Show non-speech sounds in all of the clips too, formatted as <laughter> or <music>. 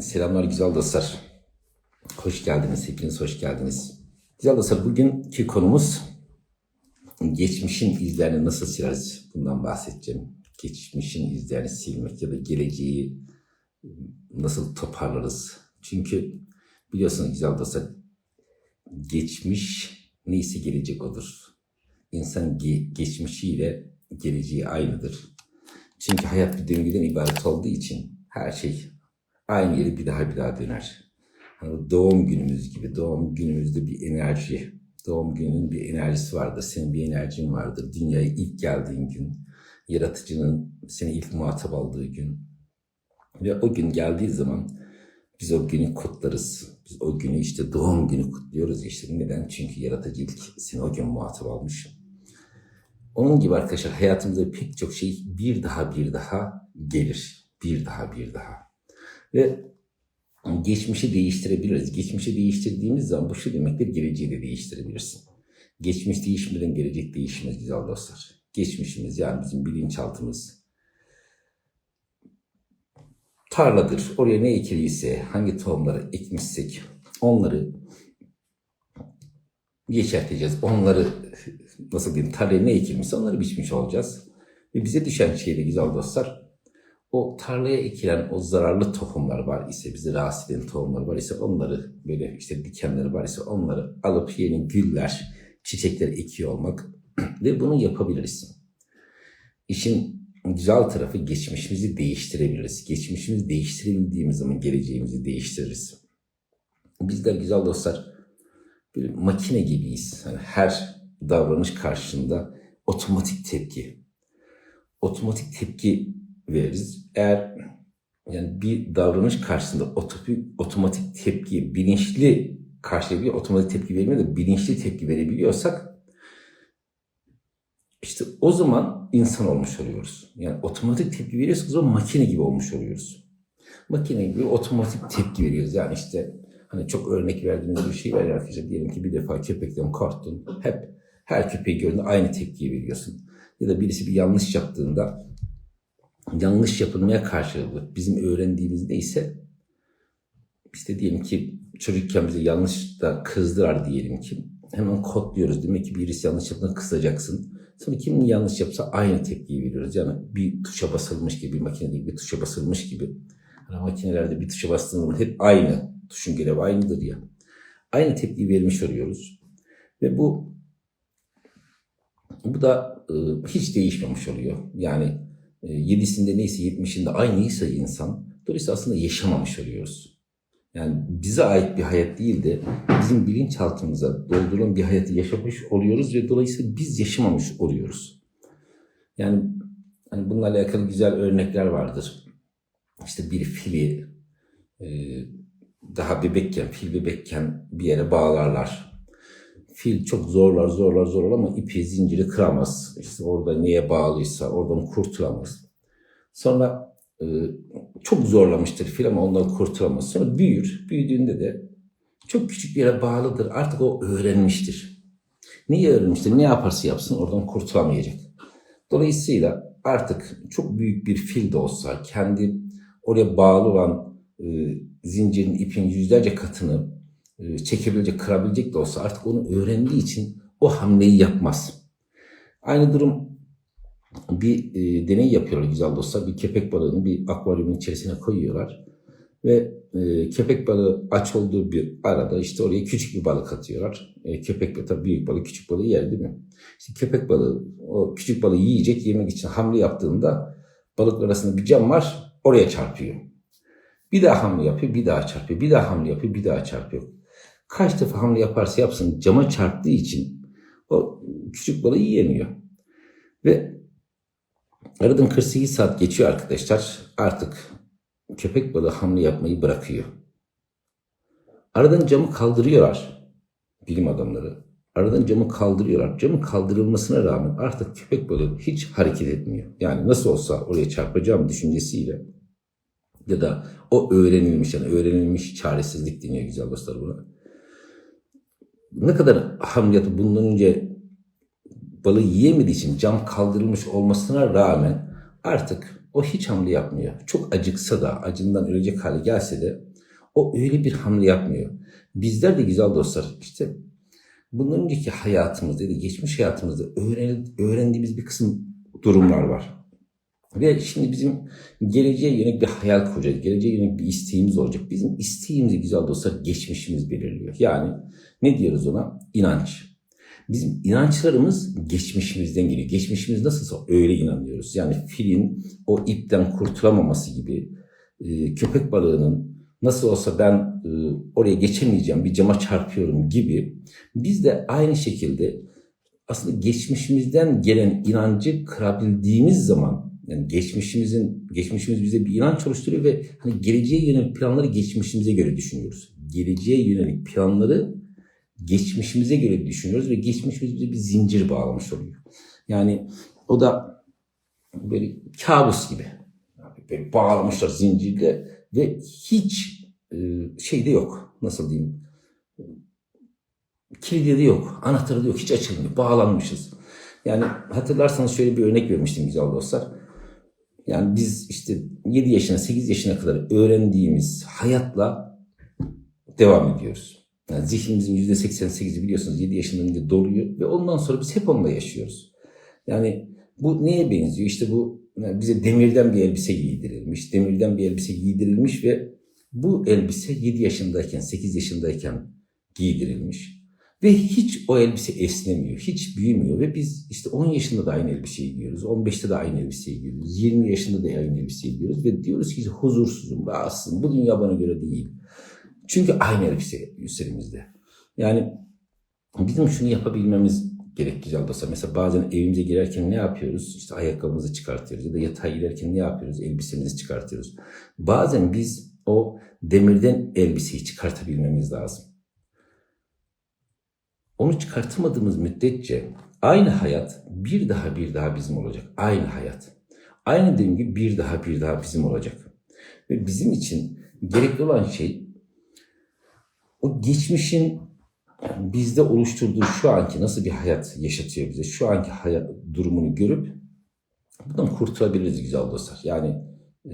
Selamlar güzel dostlar. Hoş geldiniz, hepiniz hoş geldiniz. Güzel dostlar, bugünkü konumuz geçmişin izlerini nasıl sileriz? Bundan bahsedeceğim. Geçmişin izlerini silmek ya da geleceği nasıl toparlarız? Çünkü biliyorsunuz güzel dostlar, geçmiş neyse gelecek odur. İnsan ge- geçmişiyle geleceği aynıdır. Çünkü hayat bir döngüden ibaret olduğu için her şey aynı yeri bir daha bir daha döner. Hani doğum günümüz gibi doğum günümüzde bir enerji, doğum gününün bir enerjisi vardır. Senin bir enerjin vardır. Dünyaya ilk geldiğin gün, yaratıcının seni ilk muhatap aldığı gün. Ve o gün geldiği zaman biz o günü kutlarız. Biz o günü işte doğum günü kutluyoruz işte. Neden? Çünkü yaratıcı ilk seni o gün muhatap almış. Onun gibi arkadaşlar hayatımızda pek çok şey bir daha bir daha gelir. Bir daha bir daha. Ve geçmişi değiştirebiliriz. Geçmişi değiştirdiğimiz zaman bu şu demektir geleceği de değiştirebilirsin. Geçmiş değişmeden gelecek değişmez güzel dostlar. Geçmişimiz yani bizim bilinçaltımız tarladır. Oraya ne ekiliyse, hangi tohumları ekmişsek onları yeşerteceğiz. Onları nasıl diyeyim tarlaya ne ekilmişse onları biçmiş olacağız. Ve bize düşen şey de güzel dostlar o tarlaya ekilen o zararlı tohumlar var ise, bizi rahatsız eden tohumlar var ise onları böyle işte dikenleri var ise onları alıp yeni güller, çiçekler ekiyor olmak <clears throat> ve bunu yapabiliriz. İşin güzel tarafı geçmişimizi değiştirebiliriz. Geçmişimizi değiştirebildiğimiz zaman geleceğimizi değiştiririz. Bizler güzel dostlar bir makine gibiyiz. Yani her davranış karşısında otomatik tepki. Otomatik tepki veririz. Eğer yani bir davranış karşısında otopi- otomatik tepki, bilinçli karşıya otomatik tepki vermiyor da bilinçli tepki verebiliyorsak işte o zaman insan olmuş oluyoruz. Yani otomatik tepki veriyorsak o zaman makine gibi olmuş oluyoruz. Makine gibi otomatik tepki veriyoruz. Yani işte hani çok örnek verdiğimiz bir şey var arkadaşlar. Diyelim ki bir defa köpekten korktun. Hep her köpeği gördüğünde aynı tepkiyi veriyorsun. Ya da birisi bir yanlış yaptığında yanlış yapılmaya karşılık bizim öğrendiğimizde ise işte diyelim ki çocukken bize yanlış da kızdılar diyelim ki hemen kodluyoruz. Demek ki birisi yanlış yaptığında kızacaksın. Sonra kim yanlış yapsa aynı tepkiyi veriyoruz. Yani bir tuşa basılmış gibi, bir makine değil bir tuşa basılmış gibi. Hani makinelerde bir tuşa bastığında hep aynı. Tuşun görevi aynıdır ya. Aynı tepkiyi vermiş oluyoruz. Ve bu bu da e, hiç değişmemiş oluyor. Yani yedisinde neyse yetmişinde aynıysa insan dolayısıyla aslında yaşamamış oluyoruz. Yani bize ait bir hayat değil de bizim bilinçaltımıza doldurulan bir hayatı yaşamış oluyoruz ve dolayısıyla biz yaşamamış oluyoruz. Yani hani bununla alakalı güzel örnekler vardır. İşte bir fili e, daha bebekken, fil bebekken bir yere bağlarlar. Fil çok zorlar, zorlar, zorlar ama ipi, zinciri kıramaz. İşte orada neye bağlıysa oradan kurtulamaz. Sonra e, çok zorlamıştır fil ama ondan kurtulamaz. Sonra büyür. Büyüdüğünde de çok küçük bir yere bağlıdır. Artık o öğrenmiştir. Neyi öğrenmiştir? Ne yaparsa yapsın oradan kurtulamayacak. Dolayısıyla artık çok büyük bir fil de olsa kendi oraya bağlı olan e, zincirin ipin yüzlerce katını çekebilecek, kırabilecek de olsa artık onu öğrendiği için o hamleyi yapmaz. Aynı durum bir e, deney yapıyorlar güzel dostlar. Bir köpek balığını bir akvaryumun içerisine koyuyorlar. Ve e, köpek balığı aç olduğu bir arada işte oraya küçük bir balık atıyorlar. E, köpek balığı tabii büyük balık küçük balığı yer değil mi? İşte köpek balığı o küçük balığı yiyecek yemek için hamle yaptığında balıklar arasında bir cam var oraya çarpıyor. Bir daha hamle yapıyor, bir daha çarpıyor, bir daha hamle yapıyor, bir daha çarpıyor. Kaç defa hamle yaparsa yapsın cama çarptığı için o küçük balığı yiyemiyor. Ve aradan 48 saat geçiyor arkadaşlar. Artık köpek balığı hamle yapmayı bırakıyor. Aradan camı kaldırıyorlar bilim adamları. Aradan camı kaldırıyorlar. Camın kaldırılmasına rağmen artık köpek balığı hiç hareket etmiyor. Yani nasıl olsa oraya çarpacağım düşüncesiyle ya da o öğrenilmiş yani öğrenilmiş çaresizlik deniyor güzel dostlar buna. Ne kadar hamliyatı bundan önce balığı yiyemediği için cam kaldırılmış olmasına rağmen artık o hiç hamle yapmıyor. Çok acıksa da, acından ölecek hale gelse de o öyle bir hamle yapmıyor. Bizler de güzel dostlar işte bundan önceki hayatımızda ya da geçmiş hayatımızda öğren, öğrendiğimiz bir kısım durumlar var. Ve şimdi bizim geleceğe yönelik bir hayal kuracağız. Geleceğe yönelik bir isteğimiz olacak. Bizim isteğimizi güzel dostlar geçmişimiz belirliyor. Yani ne diyoruz ona? İnanç. Bizim inançlarımız geçmişimizden geliyor. Geçmişimiz nasılsa öyle inanıyoruz. Yani filin o ipten kurtulamaması gibi e, köpek balığının nasıl olsa ben e, oraya geçemeyeceğim bir cama çarpıyorum gibi biz de aynı şekilde aslında geçmişimizden gelen inancı kırabildiğimiz zaman yani geçmişimizin geçmişimiz bize bir inanç oluşturuyor ve hani geleceğe yönelik planları geçmişimize göre düşünüyoruz. Geleceğe yönelik planları geçmişimize göre düşünüyoruz ve geçmişimiz bize bir zincir bağlamış oluyor. Yani o da böyle kabus gibi. Böyle bağlamışlar zincirle ve hiç e, şeyde yok. Nasıl diyeyim? Kilidi de yok, anahtarı da yok, hiç açılmıyor. Bağlanmışız. Yani hatırlarsanız şöyle bir örnek vermiştim güzel dostlar. Yani biz işte 7 yaşına 8 yaşına kadar öğrendiğimiz hayatla devam ediyoruz. Yani zihnimizin %88'i biliyorsunuz 7 yaşından önce doluyor ve ondan sonra biz hep onunla yaşıyoruz. Yani bu neye benziyor? İşte bu yani bize demirden bir elbise giydirilmiş, demirden bir elbise giydirilmiş ve bu elbise 7 yaşındayken, 8 yaşındayken giydirilmiş. Ve hiç o elbise esnemiyor, hiç büyümüyor ve biz işte 10 yaşında da aynı elbiseyi giyiyoruz, 15'te de aynı elbiseyi giyiyoruz, 20 yaşında da aynı elbiseyi giyiyoruz ve diyoruz ki huzursuzum, rahatsızım, bu dünya bana göre değil. Çünkü aynı elbise üstlerimizde. Yani bizim şunu yapabilmemiz gerek güzel dostlar. Mesela bazen evimize girerken ne yapıyoruz? İşte ayakkabımızı çıkartıyoruz ya da yatağa girerken ne yapıyoruz? Elbisemizi çıkartıyoruz. Bazen biz o demirden elbiseyi çıkartabilmemiz lazım. Onu çıkartamadığımız müddetçe aynı hayat bir daha bir daha bizim olacak. Aynı hayat. Aynı dediğim gibi bir daha bir daha bizim olacak. Ve bizim için gerekli olan şey o geçmişin bizde oluşturduğu şu anki nasıl bir hayat yaşatıyor bize, şu anki hayat durumunu görüp bundan kurtulabiliriz güzel dostlar. Yani e,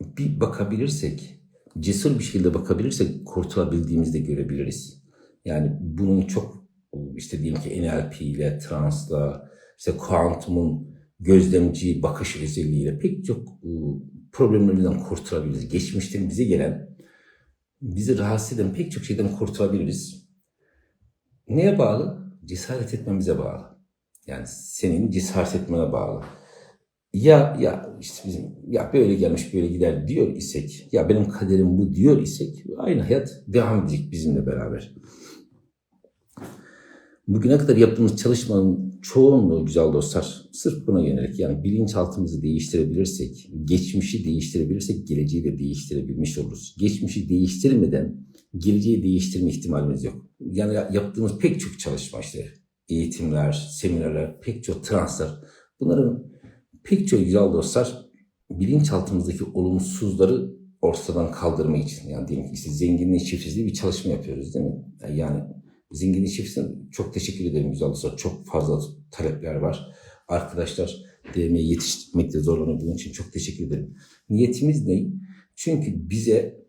bir bakabilirsek, cesur bir şekilde bakabilirsek kurtulabildiğimizi de görebiliriz. Yani bunun çok işte diyelim ki NLP ile, transla, işte kuantumun gözlemci bakış özelliğiyle pek çok e, problemlerimizden kurtulabiliriz. Geçmişten bize gelen, bizi rahatsız eden pek çok şeyden kurtulabiliriz. Neye bağlı? Cesaret etmemize bağlı. Yani senin cesaret etmene bağlı. Ya ya işte bizim ya böyle gelmiş böyle gider diyor isek, ya benim kaderim bu diyor isek aynı hayat devam edecek bizimle beraber. Bugüne kadar yaptığımız çalışmanın çoğunluğu güzel dostlar sırf buna yönelik. Yani bilinçaltımızı değiştirebilirsek, geçmişi değiştirebilirsek geleceği de değiştirebilmiş oluruz. Geçmişi değiştirmeden geleceği değiştirme ihtimalimiz yok. Yani yaptığımız pek çok çalışma işte eğitimler, seminerler, pek çok translar bunların pek çok güzel dostlar bilinçaltımızdaki olumsuzları ortadan kaldırmak için yani diyelim ki işte zenginliğin şifresi bir çalışma yapıyoruz değil mi? Yani Zenginlik çiftine çok teşekkür ederim güzel dostlar. Çok fazla talepler var. Arkadaşlar DM'ye yetiştirmekte zorlanıyor. Bunun için çok teşekkür ederim. Niyetimiz ne? Çünkü bize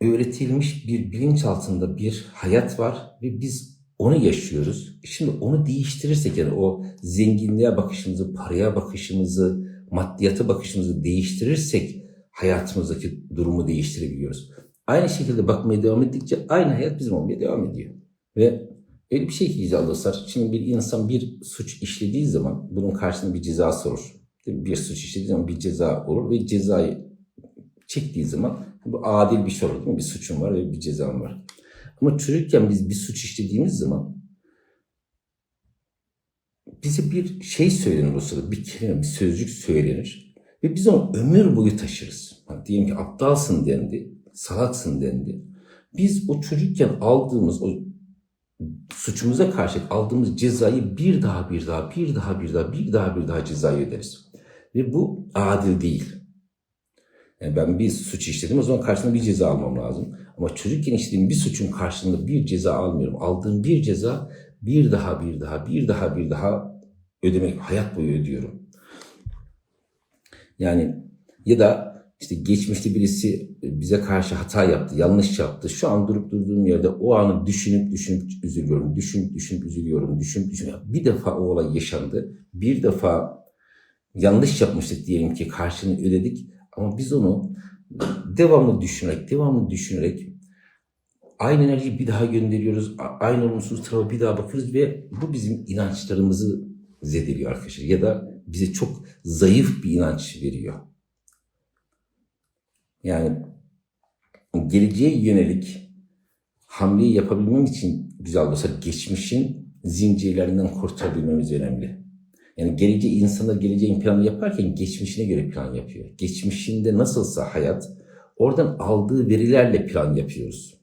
öğretilmiş bir bilinç altında bir hayat var ve biz onu yaşıyoruz. Şimdi onu değiştirirsek yani o zenginliğe bakışımızı, paraya bakışımızı, maddiyata bakışımızı değiştirirsek hayatımızdaki durumu değiştirebiliyoruz. Aynı şekilde bakmaya devam ettikçe aynı hayat bizim olmaya devam ediyor. Ve öyle bir şey ki dostlar. Şimdi bir insan bir suç işlediği zaman bunun karşısında bir ceza olur. Bir suç işlediği zaman bir ceza olur ve cezayı çektiği zaman bu adil bir şey olur değil mi? Bir suçum var ve bir cezam var. Ama çocukken biz bir suç işlediğimiz zaman bize bir şey söylenir o sırada. Bir kelime, bir sözcük söylenir. Ve biz onu ömür boyu taşırız. Yani diyelim ki aptalsın dendi, salaksın dendi. Biz o çocukken aldığımız o suçumuza karşı aldığımız cezayı bir daha bir daha bir daha bir daha bir daha bir daha cezayı öderiz. Ve bu adil değil. Yani ben bir suç işledim o zaman karşılığında bir ceza almam lazım. Ama çocukken işlediğim bir suçun karşılığında bir ceza almıyorum. Aldığım bir ceza bir daha bir daha bir daha bir daha ödemek hayat boyu ödüyorum. Yani ya da işte geçmişte birisi bize karşı hata yaptı, yanlış yaptı. Şu an durup durduğum yerde o anı düşünüp düşünüp üzülüyorum, düşünüp düşünüp üzülüyorum, düşünüp düşünüp. Bir defa o olay yaşandı. Bir defa yanlış yapmıştık diyelim ki karşını ödedik. Ama biz onu devamlı düşünerek, devamlı düşünerek aynı enerjiyi bir daha gönderiyoruz. Aynı olumsuz tarafa bir daha bakıyoruz ve bu bizim inançlarımızı zedeliyor arkadaşlar. Ya da bize çok zayıf bir inanç veriyor. Yani geleceğe yönelik hamleyi yapabilmem için güzel dostlar geçmişin zincirlerinden kurtulabilmemiz önemli. Yani geleceği insanlar geleceğin planı yaparken geçmişine göre plan yapıyor. Geçmişinde nasılsa hayat oradan aldığı verilerle plan yapıyoruz.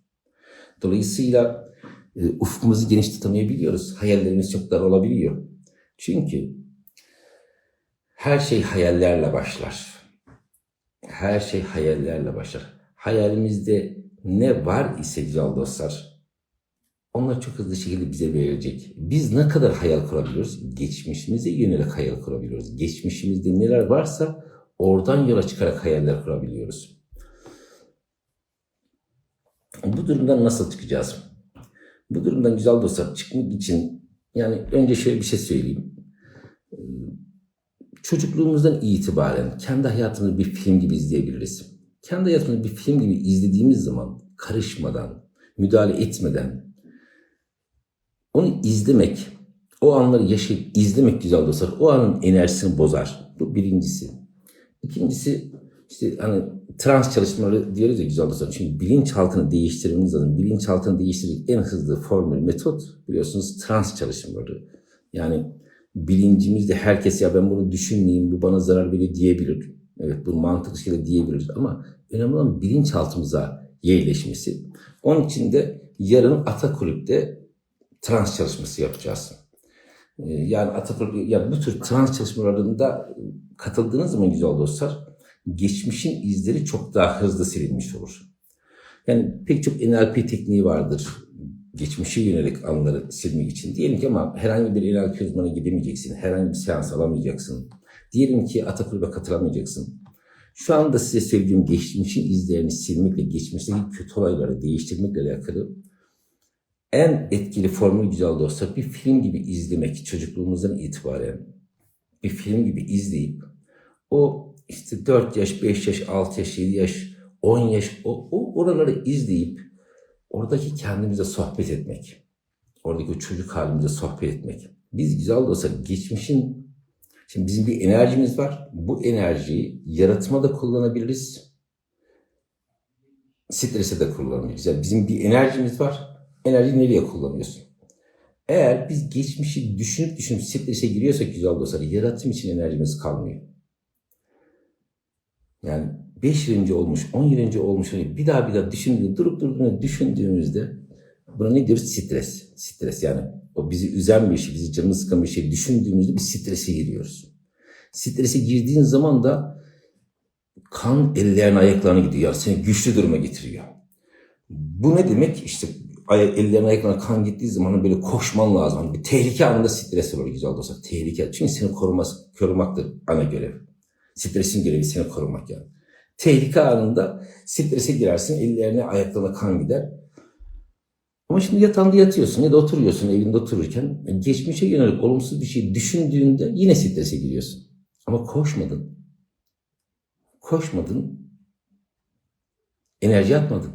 Dolayısıyla e, ufkumuzu geniş tutamayabiliyoruz. Hayallerimiz çok dar olabiliyor. Çünkü her şey hayallerle başlar. Her şey hayallerle başlar. Hayalimizde ne var ise güzel dostlar, onlar çok hızlı şekilde bize verilecek. Biz ne kadar hayal kurabiliyoruz? Geçmişimize yönelik hayal kurabiliyoruz. Geçmişimizde neler varsa oradan yola çıkarak hayaller kurabiliyoruz. Bu durumdan nasıl çıkacağız? Bu durumdan güzel dostlar çıkmak için yani önce şöyle bir şey söyleyeyim. Çocukluğumuzdan itibaren kendi hayatımızı bir film gibi izleyebiliriz. Kendi hayatımızı bir film gibi izlediğimiz zaman karışmadan, müdahale etmeden onu izlemek, o anları yaşayıp izlemek güzel dostlar. O anın enerjisini bozar. Bu birincisi. İkincisi işte hani trans çalışmaları diyoruz ya güzel dostlar. Çünkü bilinçaltını değiştirmemiz lazım. Bilinçaltını değiştirecek en hızlı formül, metot biliyorsunuz trans çalışmaları. Yani bilincimizde herkes ya ben bunu düşünmeyeyim, bu bana zarar veriyor diyebilir. Evet bu mantıklı şekilde diyebiliriz ama önemli olan bilinçaltımıza yerleşmesi. Onun için de yarın Atakulüp'te trans çalışması yapacağız. Ee, Yani Atakulüp, yani bu tür trans çalışmalarında katıldığınız zaman güzel dostlar, geçmişin izleri çok daha hızlı silinmiş olur. Yani pek çok NLP tekniği vardır. Geçmişe yönelik anları silmek için. Diyelim ki ama herhangi bir NLP uzmanına gidemeyeceksin. Herhangi bir seans alamayacaksın. Diyelim ki Atakulüp'e katılamayacaksın. Şu anda size söylediğim geçmişin izlerini silmekle, geçmişteki kötü olayları değiştirmekle alakalı en etkili formül güzel dostlar bir film gibi izlemek çocukluğumuzdan itibaren bir film gibi izleyip o işte 4 yaş, 5 yaş, 6 yaş, 7 yaş, 10 yaş o, o oraları izleyip oradaki kendimize sohbet etmek. Oradaki o çocuk halimize sohbet etmek. Biz güzel dostlar geçmişin şimdi bizim bir enerjimiz var. Bu enerjiyi yaratma da kullanabiliriz. Strese de kullanabiliriz. Yani bizim bir enerjimiz var. Enerjiyi nereye kullanıyorsun? Eğer biz geçmişi düşünüp düşünüp strese giriyorsak güzel dostlar yaratım için enerjimiz kalmıyor. Yani 5 yıl önce olmuş, 10 yıl önce olmuş hani bir daha bir daha düşündüğümüzde, durup durduğunu düşündüğümüzde buna ne diyoruz? Stres. Stres yani o bizi üzen bir şey, bizi canını sıkan bir şey düşündüğümüzde bir strese giriyoruz. Strese girdiğin zaman da kan ellerin ayaklarına gidiyor. Seni güçlü duruma getiriyor. Bu ne demek? İşte ay- ellerin ayaklarına kan gittiği zaman böyle koşman lazım. Hani bir tehlike anında stres olur güzel dostlar. Tehlike. Çünkü seni koruması, korumaktır ana görev. Stresin görevi seni korumak yani. Tehlike anında strese girersin, ellerine ayaklarına kan gider. Ama şimdi yatağında yatıyorsun ya da oturuyorsun evinde otururken geçmişe yönelik olumsuz bir şey düşündüğünde yine strese giriyorsun. Ama koşmadın. Koşmadın. Enerji atmadın.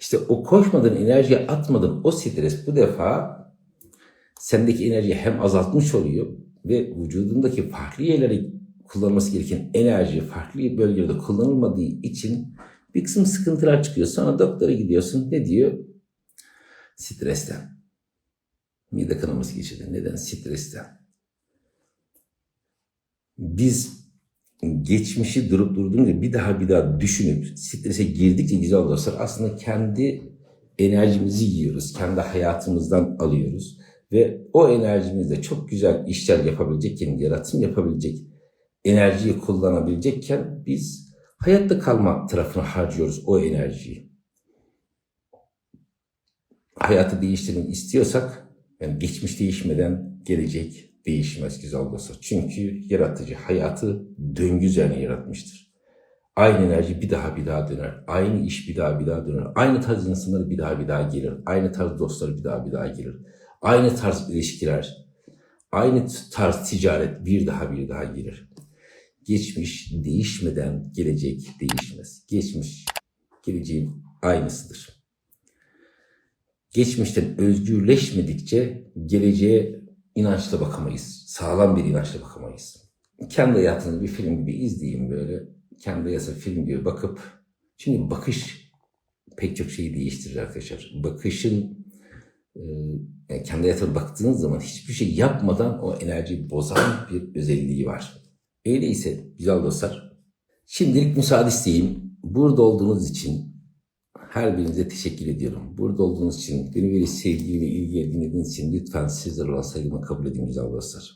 İşte o koşmadın, enerji atmadın o stres bu defa sendeki enerjiyi hem azaltmış oluyor ve vücudundaki farklı yerlere kullanılması gereken enerji farklı bölgelerde kullanılmadığı için bir kısım sıkıntılar çıkıyor. Sonra doktora gidiyorsun. Ne diyor? Stresten. Mide kanaması geçirdi. Neden? Stresten. Biz geçmişi durup durduğumuzda bir daha bir daha düşünüp strese girdikçe güzel olursa aslında kendi enerjimizi yiyoruz. Kendi hayatımızdan alıyoruz. Ve o enerjimizle çok güzel işler yapabilecekken, yaratım yapabilecek, enerjiyi kullanabilecekken biz hayatta kalma tarafına harcıyoruz o enerjiyi. Hayatı değiştirmek istiyorsak, yani geçmiş değişmeden gelecek değişmez güzel dostlar. Çünkü yaratıcı hayatı döngü üzerine yaratmıştır. Aynı enerji bir daha bir daha döner. Aynı iş bir daha bir daha döner. Aynı tarz insanlar bir daha bir daha gelir. Aynı tarz dostlar bir daha bir daha gelir. Aynı tarz ilişkiler, aynı tarz ticaret bir daha bir daha gelir. Geçmiş değişmeden gelecek değişmez. Geçmiş geleceğin aynısıdır. Geçmişten özgürleşmedikçe geleceğe inançla bakamayız. Sağlam bir inançla bakamayız. Kendi hayatını bir film gibi izleyin böyle. Kendi hayatını film gibi bakıp çünkü bakış pek çok şeyi değiştirir arkadaşlar. Bakışın e, yani kendi hayatına baktığınız zaman hiçbir şey yapmadan o enerjiyi bozan bir özelliği var. Öyleyse güzel dostlar. Şimdilik müsaade isteyeyim. Burada olduğunuz için her birinize teşekkür ediyorum. Burada olduğunuz için, beni böyle sevgi ve ilgi dinlediğiniz için lütfen sizlere olan saygımı kabul edin güzel dostlar.